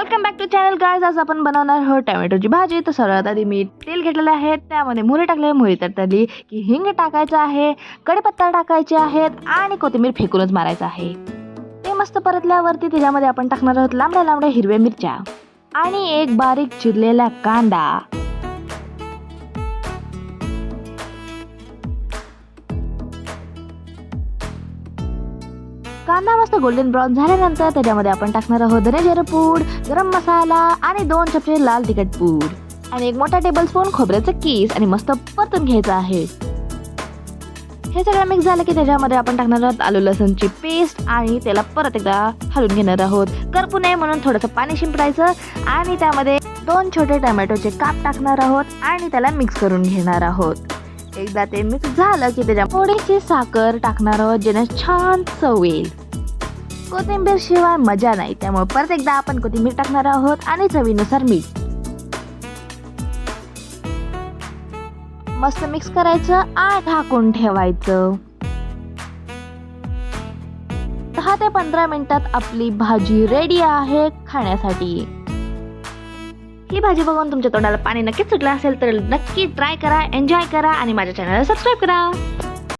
Welcome back to channel guys आज आपण बनवणार आहोत टॅमॅटोची भाजी. तर सर्वात आधी मी तेल घेतलेलं आहे. त्यामध्ये मोहरी टाकले. तर तडतडली की हिंग टाकायचं आहे कढीपत्ता टाकायचे आहेत आणि कोथिंबीर फेकूनच मारायचं आहे. ते मस्त परतल्यावरती त्याच्यामध्ये आपण टाकणार आहोत लांबड्या लांबड्या हिरव्या मिरच्या आणि एक बारीक चिरलेला कांदा. कांदा मस्त गोल्डन ब्राऊन झाल्यानंतर त्याच्यामध्ये आपण टाकणार आहोत धने पूड गरम मसाला आणि दोन चमचे लाल तिखट पूड. आणि एक मोठा टेबल स्पून खोबऱ्याचं केस आणि मस्त परतून घ्यायचं आहे. हे सगळं मिक्स झालं की त्याच्यामध्ये आपण टाकणार आहोत आलू लसणची पेस्ट आणि त्याला परत एकदा हलवून घेणार आहोत. करपू नये म्हणून थोडंसं पाणी शिंपडायचं आणि त्यामध्ये दोन छोटे टोमॅटोचे काप टाकणार आहोत आणि त्याला मिक्स करून घेणार आहोत. एकदा ते मिक्स झालं की त्याच्या थोडीशी साखर टाकणार आहोत ज्याने छान चव येईल. कोथिंबीर शिवाय मजा नाही त्यामुळे परत एकदा आपण कोथिंबीर टाकणार आहोत आणि चवीनुसार मीठ. मस्त मिक्स करायचं आणि झाकून ठेवायचं. दहा ते पंधरा मिनिटात आपली भाजी रेडी आहे खाण्यासाठी. ही भाजी बघून तुमच्या तोंडाला पाणी नक्कीच सुटलं असेल तर नक्की ट्राय करा एन्जॉय करा आणि माझ्या चॅनलला सबस्क्राईब करा.